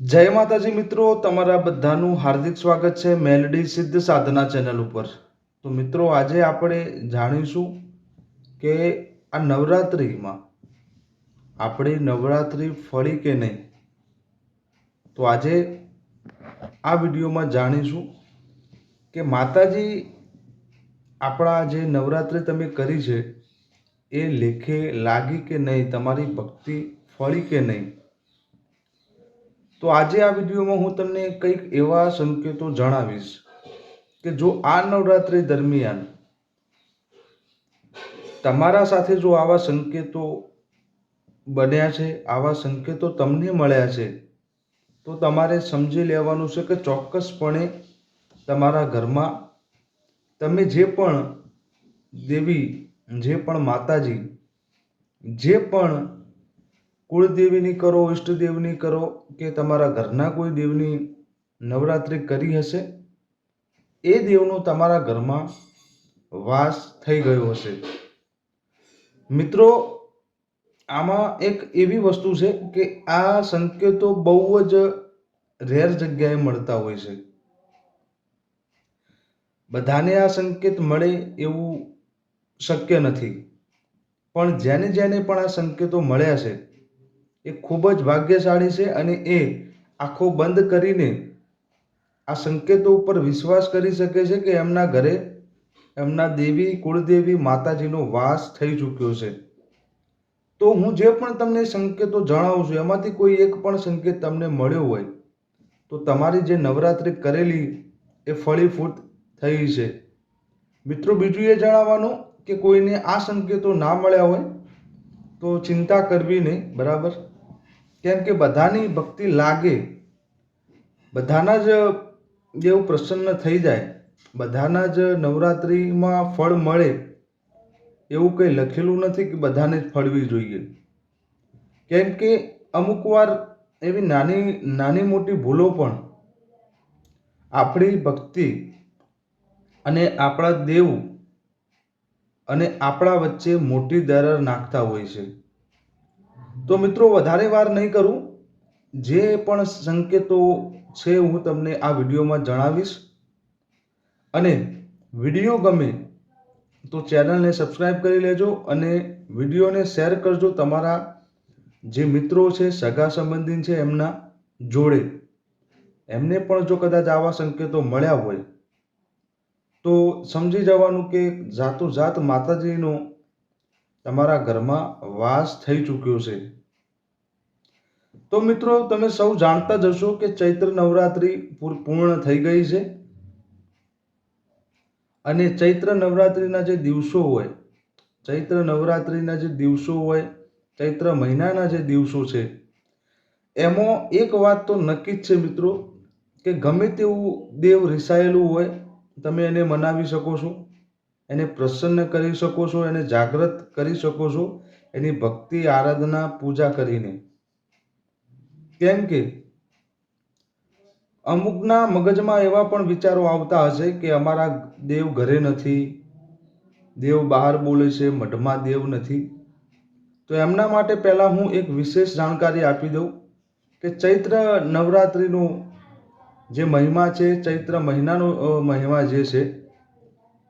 જય માતાજી મિત્રો, તમારા બધાનું હાર્દિક સ્વાગત છે મેલડી સિદ્ધ સાધના ચેનલ ઉપર. તો મિત્રો, આજે આપણે જાણીશું કે આ નવરાત્રિમાં આપણી નવરાત્રિ ફળી કે નહીં? તો આજે આ વિડીયોમાં જાણીશું કે માતાજી, આપણા જે નવરાત્રિ તમે કરી છે, એ લેખે લાગી કે નહીં? તમારી ભક્તિ ફળી કે નહીં? તો આજે આ વિડીયોમાં હું તમને કંઈક એવા સંકેતો જણાવીશ કે જો આ નવરાત્રિ દરમિયાન તમારા સાથે જો આવા સંકેતો બન્યા છે, આવા સંકેતો તમને મળ્યા છે, તો તમારે સમજી લેવાનું છે કે ચોક્કસપણે તમારા ઘરમાં તમે જે પણ દેવી, જે પણ માતાજી, જે પણ કુળદેવીની કરો ઈષ્ટદેવની કરો કે તમારા ઘરના કોઈ દેવની નવરાત્રિ કરી હશે? એ દેવનો તમારા ઘરમાં વાસ થઈ ગયો હશે. મિત્રો, આમાં એક એવી વસ્તુ છે કે આ સંકેતો બહુ જ રેર જગ્યાએ મળતા હોય છે. બધાને આ સંકેત મળે એવું શક્ય નથી. પણ જેને જેને પણ આ સંકેતો મળ્યા છે એ ખૂબ જ ભાગ્યશાળી છે અને એ આંખો બંધ કરીને આ સંકેતો ઉપર વિશ્વાસ કરી શકે છે કે એમના ઘરે એમના દેવી, કુળદેવી, માતાજીનો વાસ થઈ ચૂક્યો છે. તો હું જે પણ તમને સંકેતો જણાવું છું, એમાંથી કોઈ એક પણ સંકેત તમને મળ્યો હોય, તો તમારી જે નવરાત્રિ કરેલી એ ફળી ફૂટ થઈ છે. મિત્રો, બીજું એ જણાવવાનું કે કોઈને આ સંકેતો ના મળ્યા હોય, તો ચિંતા કરવી નહીં, બરાબર? કેમ કે બધાની ભક્તિ લાગે. બધાના જ દેવ પ્રસન્ન થઈ જાય. બધાના જ નવરાત્રિમાં ફળ મળે. એવું કંઈ લખેલું નથી કે બધાને જ ફળવી જોઈએ. કેમ કે અમુક વાર એવી નાની નાની મોટી ભૂલો પણ આપણી ભક્તિ અને આપણા દેવ અને આપણા વચ્ચે મોટી દરાર નાખતા હોય છે. તો મિત્રો, વધારે વાર નહીં કરું. જે પણ સંકેતો છે હું તમને આ વિડીયોમાં જણાવીશ. અને વીડિયો ગમે તો ચેનલને સબસ્ક્રાઈબ કરી લેજો અને વિડીયોને શેર કરજો તમારા જે મિત્રો છે, સગા સંબંધી છે એમના જોડે. એમને પણ જો કદાચ આવા સંકેતો મળ્યા હોય, તો સમજી જવાનું કે જાતો જાત માતાજીનો તમારા ઘરમાં વાસ થઈ ચૂક્યો છે. તો મિત્રો, તમે સૌ જાણતા જ હશો કે ચૈત્ર નવરાત્રિ પૂર- પૂર્ણ થઈ ગઈ છે. અને ચૈત્ર નવરાત્રિના જે દિવસો હોય, ચૈત્ર નવરાત્રિના જે દિવસો હોય, ચૈત્ર મહિનાના જે દિવસો છે, એમાં એક વાત તો નક્કી જ છે મિત્રો, કે ગમે તેવું દેવ રિસાયેલું હોય, તમે એને મનાવી શકો છો. એને પ્રસન્ન કરી શકો છો, એને જાગૃત કરી શકો છો, એની ભક્તિ, આરાધના, પૂજા કરીને. કેમ કે અમુકના મગજમાં એવા પણ વિચારો આવતા હશે કે અમારા દેવ ઘરે નથી, દેવ બહાર બોલે છે, મઢમાં દેવ નથી. તો એમના માટે પહેલાં હું એક વિશેષ જાણકારી આપી દઉં કે ચૈત્ર નવરાત્રિનો જે મહિમા છે, ચૈત્ર મહિનાનો મહિમા જે છે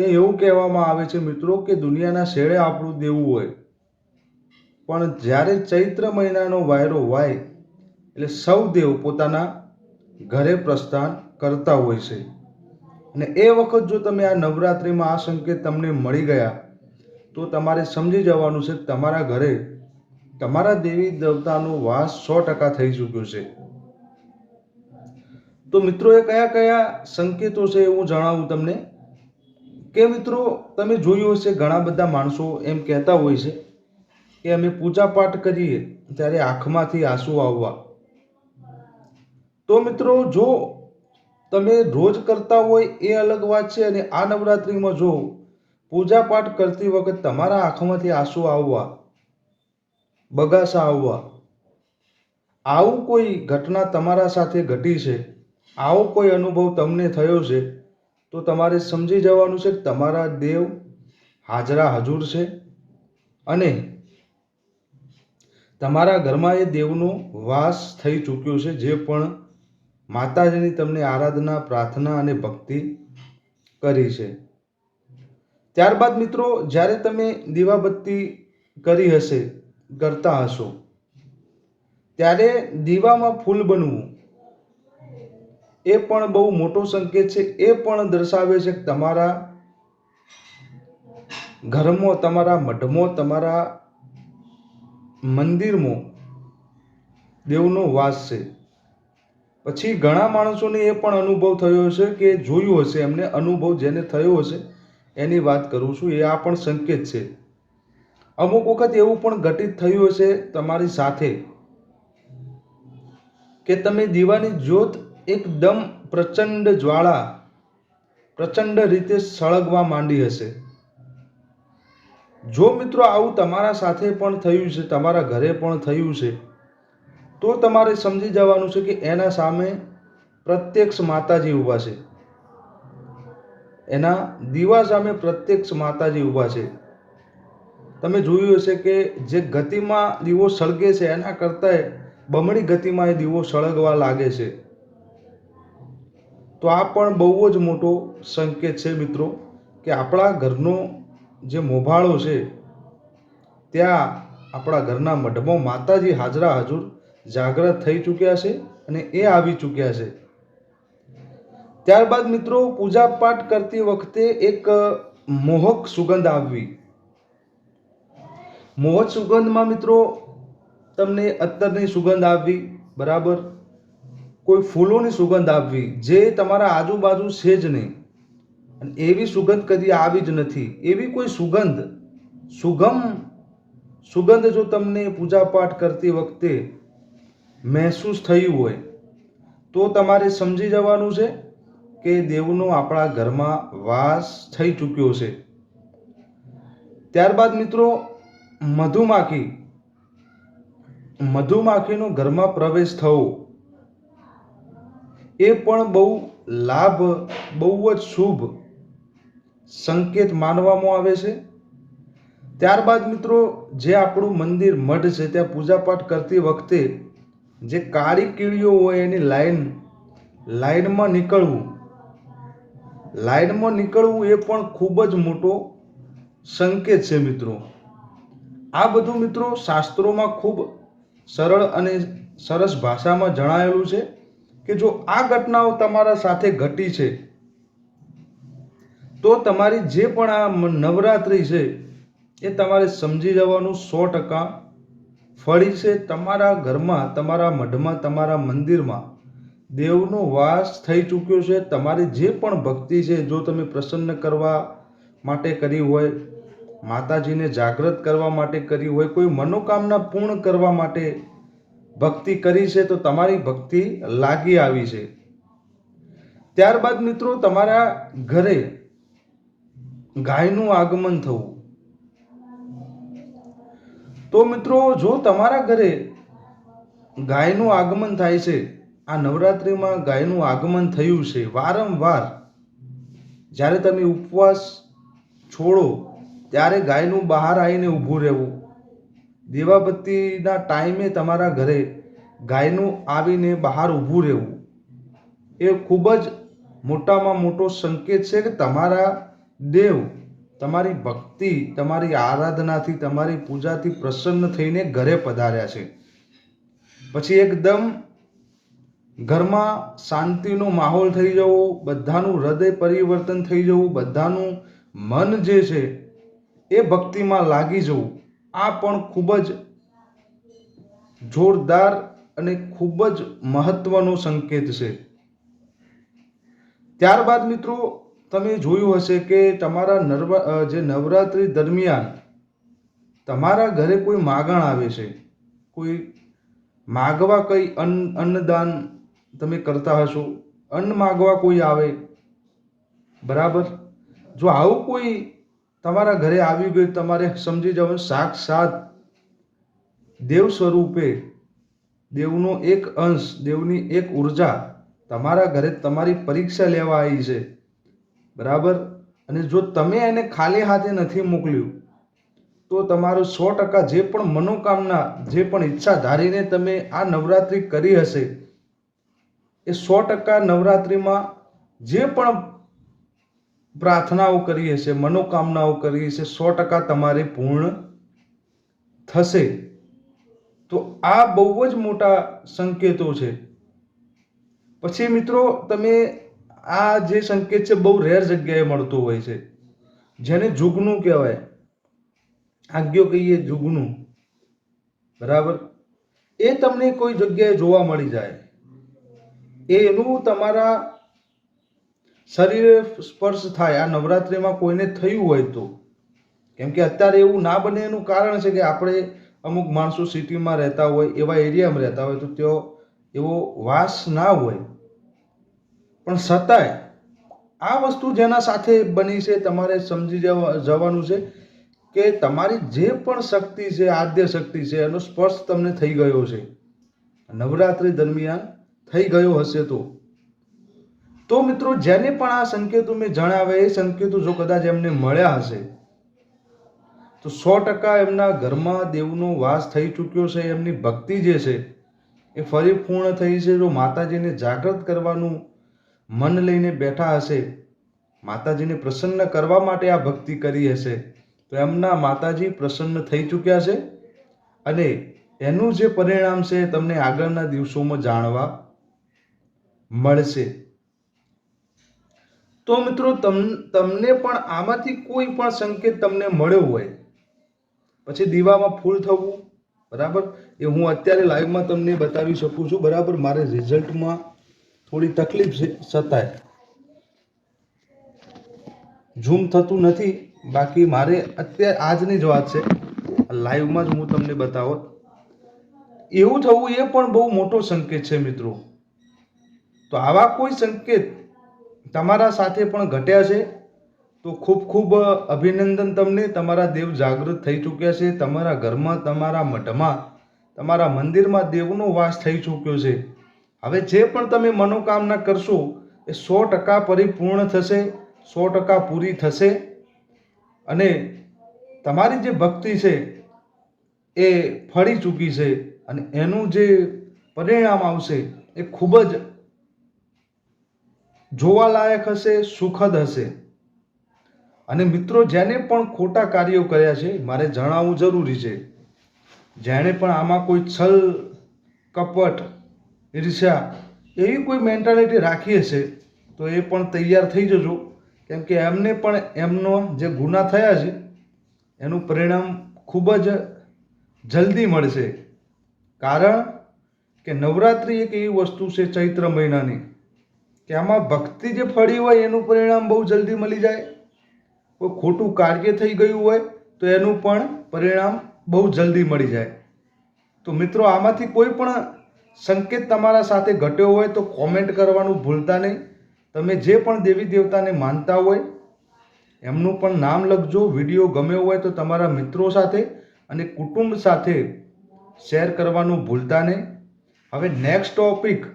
એ એવું કહેવામાં આવે છે, મિત્રો, કે દુનિયાના શેડે આપણું દેવું હોય. પણ જ્યારે ચૈત્ર મહિનાનો વાયરો વાય, એટલે સૌ દેવ પોતાના ઘરે પ્રસ્થાન કરતા હોય છે. અને એ વખત જો તમે આ નવરાત્રિમાં આ સંકેત તમને મળી ગયા, તો તમારે સમજી જવાનું છે, તમારા ઘરે તમારા દેવી દેવતાનો વાસ સો ટકા થઈ ચૂક્યો છે. તો મિત્રો, એ કયા કયા સંકેતો છે એ હું જણાવું તમને? કે મિત્રો, તમે જોયું હશે, ઘણા બધા માણસો એમ કહેતા હોય છે કે અમે પૂજાપાઠ કરીએ, ત્યારે આંખમાંથી આંસુ આવવા. તો મિત્રો, જો તમે રોજ કરતા હોય એ અલગ વાત છે અને આ નવરાત્રિમાં જો પૂજાપાઠ કરતી વખત તમારા આંખમાંથી આંસુ આવવા, બગાસા આવવા, આવું કોઈ ઘટના તમારા સાથે ઘટી છે? આવો કોઈ અનુભવ તમને થયો છે? તો તમારે સમજી જવાનું છે કે તમારા દેવ હાજરા હજુર છે અને તમારા ઘરમાં એ દેવનો વાસ થઈ ચૂક્યો છે, જે પણ માતાજીની તમને આરાધના, પ્રાર્થના અને ભક્તિ કરી છે. ત્યારબાદ મિત્રો, જ્યારે તમે દીવાબત્તી કરી હશે, કરતા હશો, ત્યારે દીવામાં ફૂલ બનવું એ પણ બહુ મોટો સંકેત છે, એ પણ દર્શાવે છે કે તમારા ઘરમાં, તમારા મઢમાં, તમારા મંદિરમાં દેવનો વાસ છે. પછી ઘણા માણસોને એ પણ અનુભવ થયો હશે કે જોયું હશે, એમને અનુભવ જેને થયો હશે એની વાત કરું છું, એ આ પણ સંકેત છે. અમુક વખત એવું પણ ઘટિત થયું હશે તમારી સાથે કે તમે દીવાની જ્યોત એકદમ પ્રચંડ જ્વાળા, પ્રચંડ રીતે સળગવા માંડી હશે. જો મિત્રો આવું તમારા સાથે પણ થયું છે, તમારા ઘરે પણ થયું છે, તો તમારે સમજી જવાનું છે કે એના સામે પ્રત્યક્ષ માતાજી ઊભા છે. એના દીવા સામે પ્રત્યક્ષ માતાજી ઊભા છે. તમે જોયું હશે કે જે ગતિમાં દીવો સળગે છે, એના કરતાંય બમણી ગતિમાં એ દીવો સળગવા લાગે છે. તો આ પણ બહુ જ મોટો સંકેત છે મિત્રો, કે આપણા ઘરનો જે મોભાળો છે, ત્યાં આપણા ઘરના મઢમાં માતાજી હાજરા હજુર જાગ્રત થઈ ચૂક્યા છે અને એ આવી ચૂક્યા છે. ત્યારબાદ મિત્રો પૂજા પાઠ કરતી વખતે એક, મોહક સુગંધ આવવી. મોહક સુગંધમાં મિત્રો, તમને અત્તરની સુગંધ આવવી, બરાબર? કોઈ ફૂલોની સુગંધ આપવી, જે તમારા આજુબાજુ છે જ નહીં. અને એવી સુગંધ કદી આવી જ નથી. એવી કોઈ સુગંધ, સુગમ, સુગંધ જો તમને પૂજાપાઠ કરતી વખતે મહેસૂસ થયું હોય, તો તમારે સમજી જવાનું છે કે દેવનો આપણા ઘરમાં વાસ થઈ ચૂક્યો છે. ત્યારબાદ મિત્રો, મધુમાખી. મધુમાખીનો ઘરમાં પ્રવેશ થવો. એ પણ બહુ લાભ, બહુ જ શુભ સંકેત માનવામાં આવે છે. ત્યારબાદ મિત્રો, જે આપણું મંદિર મઢ છે, ત્યાં પૂજાપાઠ કરતી વખતે જે કાળી કીડીઓ હોય એની લાઈન, લાઈનમાં નીકળવું લાઈનમાં નીકળવું એ પણ ખૂબ જ મોટો સંકેત છે મિત્રો. આ બધું મિત્રો શાસ્ત્રોમાં ખૂબ સરળ અને સરસ ભાષામાં જણાયેલું છે. કે જો આ ઘટનાઓ તમારા સાથે ઘટી છે, તો તમારી જે પણ આ નવરાત્રિ છે, એ તમારે સમજી જવાનું સો ટકા ફળી છે. તમારા ઘરમાં, તમારા મઢમાં, તમારા મંદિરમાં દેવનો વાસ થઈ ચૂક્યો છે. તમારી જે પણ ભક્તિ છે, જો તમે પ્રસન્ન કરવા માટે કરી હોય, માતાજીને જાગૃત કરવા માટે કરી હોય, કોઈ મનોકામના પૂર્ણ કરવા માટે ભક્તિ કરી છે તો તમારી ભક્તિ લાગી આવી છે. ત્યારબાદ મિત્રો તમારા ઘરે ગાયનું આગમન થવું. તો મિત્રો જો તમારા ઘરે ગાયનું આગમન થાય છે, આ નવરાત્રિમાં ગાયનું આગમન થયું છે, વારંવાર જ્યારે તમે ઉપવાસ છોડો, ત્યારે ગાયનું બહાર આવીને ઊભું રહેવું. દીવાબત્તીના ટાઈમે તમારા ઘરે ગાયનું આવીને બહાર ઊભું રહેવું એ ખૂબ જ મોટામાં મોટો સંકેત છે કે તમારા દેવ, તમારી ભક્તિ, તમારી આરાધનાથી, તમારી પૂજાથી પ્રસન્ન થઈને ઘરે પધાર્યા છે. પછી એકદમ ઘરમાં શાંતિનો માહોલ થઈ જવો, બધાનું હૃદય પરિવર્તન થઈ જવું, બધાનું મન જે છે એ ભક્તિમાં લાગી જવું. આ પણ ખૂબ જ જોરદાર અને ખૂબ જ મહત્વનો સંકેત છે. ત્યારબાદ મિત્રો, તમે જોયું હશે કે તમારા નરવા જે નવરાત્રિ દરમિયાન તમારા ઘરે કોઈ માગણ આવે છે? કોઈ માગવા કંઈ અન્ન, અન્નદાન તમે કરતા હશો? અન્ન માગવા કોઈ આવે? બરાબર? જો આવું કોઈ તમારા ઘરે આવી ગયું તમારે સમજી જવાનું સાક્ષાત દેવ સ્વરૂપે દેવનો એક અંશ, દેવની એક ઊર્જા તમારા ઘરે તમારી પરીક્ષા લેવા આવી છે. બરાબર? અને જો તમે એને ખાલી હાથે નથી મોકલ્યું, તો તમારું સો ટકા જે પણ મનોકામના, જે પણ ઈચ્છા ધારીને તમે આ નવરાત્રિ કરી હશે, એ સો ટકા નવરાત્રિમાં જે પણ પ્રાર્થનાઓ કરી હશે, મનોકામનાઓ કરી હશે, સો ટકા તમારે પૂર્ણ થશે. તો આ બહુ જ મોટા સંકેતો છે. પછી મિત્રો, તમે આ જે સંકેત છે બહુ રેર જગ્યાએ મળતો હોય છે. જેને જુગનું કહેવાય. આજ્ઞો કહીએ જુગનું. બરાબર? એ તમને કોઈ જગ્યાએ જોવા મળી જાય. એનું તમારા શરીરે સ્પર્શ થાય, આ નવરાત્રિમાં કોઈને થયું હોય તો. કેમ કે અત્યારે એવું ના બને એનું કારણ છે કે આપણે અમુક માણસો સિટીમાં રહેતા હોય, એવા એરિયામાં રહેતા હોય, તો તેઓ એવો વાસ ના હોય. પણ છતાંય, આ વસ્તુ જેના સાથે બની છે, તમારે સમજી જવા, જવાનું છે કે તમારી જે પણ શક્તિ છે, આદ્ય શક્તિ છે, એનો સ્પર્શ તમને થઈ ગયો છે. નવરાત્રિ દરમિયાન થઈ ગયો હશે તો. તો મિત્રો જેને પણ આ સંકેતો મેં જણાવ્યા, એ સંકેતો જો કદાચ એમને મળ્યા હશે, તો સો ટકા એમના ઘરમાં દેવનો વાસ થઈ ચૂક્યો છે, એમની ભક્તિ જે છે, એ ફરી પૂર્ણ થઈ છે. જો માતાજીને જાગૃત કરવાનું મન લઈને બેઠા હશે, માતાજીને પ્રસન્ન કરવા માટે આ ભક્તિ કરી હશે, તો એમના માતાજી પ્રસન્ન થઈ ચૂક્યા છે. અને એનું જે પરિણામ છે તમને આગળના દિવસોમાં જાણવા મળશે. તો મિત્રો તમ, તમને પણ આમાંથી કોઈ પણ સંકેત તમને મળ્યો હોય, પછી દીવામાં ફૂલ થવું, બરાબર? એ હું અત્યારે લાઈવમાં તમને બતાવી શકું છું, બરાબર? મારે રિઝલ્ટમાં થોડી તકલીફ છતાંય ઝૂમ થતું નથી, બાકી મારે અત્યારે આજની જ વાત છે. લાઈવમાં જ હું તમને બતાવો. એવું થવું એ પણ બહુ મોટો સંકેત છે, મિત્રો. તો આવા કોઈ સંકેત તમારા સાથે પણ ઘટ્યા છે. તો ખૂબ ખૂબ અભિનંદન તમને. તમારા દેવ જાગૃત થઈ ચૂક્યા છે. તમારા ઘરમાં, તમારા મઠમાં તમારા મંદિરમાં દેવનો વાસ થઈ ચૂક્યો છે. હવે જે પણ તમે મનોકામના કરશો, એ સો ટકા પરિપૂર્ણ થશે, સો ટકા પૂરી થશે. અને તમારી જે ભક્તિ છે, એ ફળી ચૂકી છે. અને એનું જે પરિણામ આવશે, એ ખૂબ જ જોવાલાયક હશે, સુખદ હશે. અને મિત્રો, જેને પણ ખોટા કાર્યો કર્યા છે, મારે જણાવવું જરૂરી છે. જેણે પણ આમાં કોઈ છલ, કપટ, ઈર્ષ્યા એવી કોઈ મેન્ટાલિટી રાખી હશે, તો એ પણ તૈયાર થઈ જજો. કેમ કે એમને પણ એમનો જે ગુના થયા છે, એનું પરિણામ ખૂબ જ જલ્દી મળશે. કારણ કે નવરાત્રિ એક એવી વસ્તુ છે ચૈત્ર મહિનાની. કે આમાં ભક્તિ જે ફળી હોય એનું પરિણામ બહુ જલ્દી મળી જાય. કોઈ ખોટું કાર્ય થઈ ગયું હોય તો એનું પણ પરિણામ બહુ જલ્દી મળી જાય. તો મિત્રો, આમાંથી કોઈ પણ સંકેત તમારા સાથે ઘટ્યો હોય તો કોમેન્ટ કરવાનું ભૂલતા નહીં. તમે જે પણ દેવી દેવતાને માનતા હોય, એમનું પણ નામ લખજો, વીડિયો ગમ્યો હોય તો તમારા મિત્રો સાથે અને કુટુંબ સાથે શેર કરવાનું ભૂલતા નહીં. હવે નેક્સ્ટ ટોપિક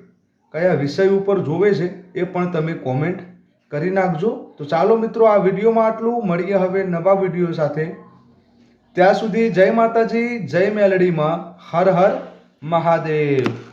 કયા વિષય ઉપર જોવે છે? એ પણ તમે કોમેન્ટ કરી નાખજો. તો ચાલો મિત્રો, આ વિડીયોમાં આટલું. મળીએ હવે નવા વીડિયો સાથે. ત્યાં સુધી જય માતાજી, જય મેલડીમાં. હર હર મહાદેવ.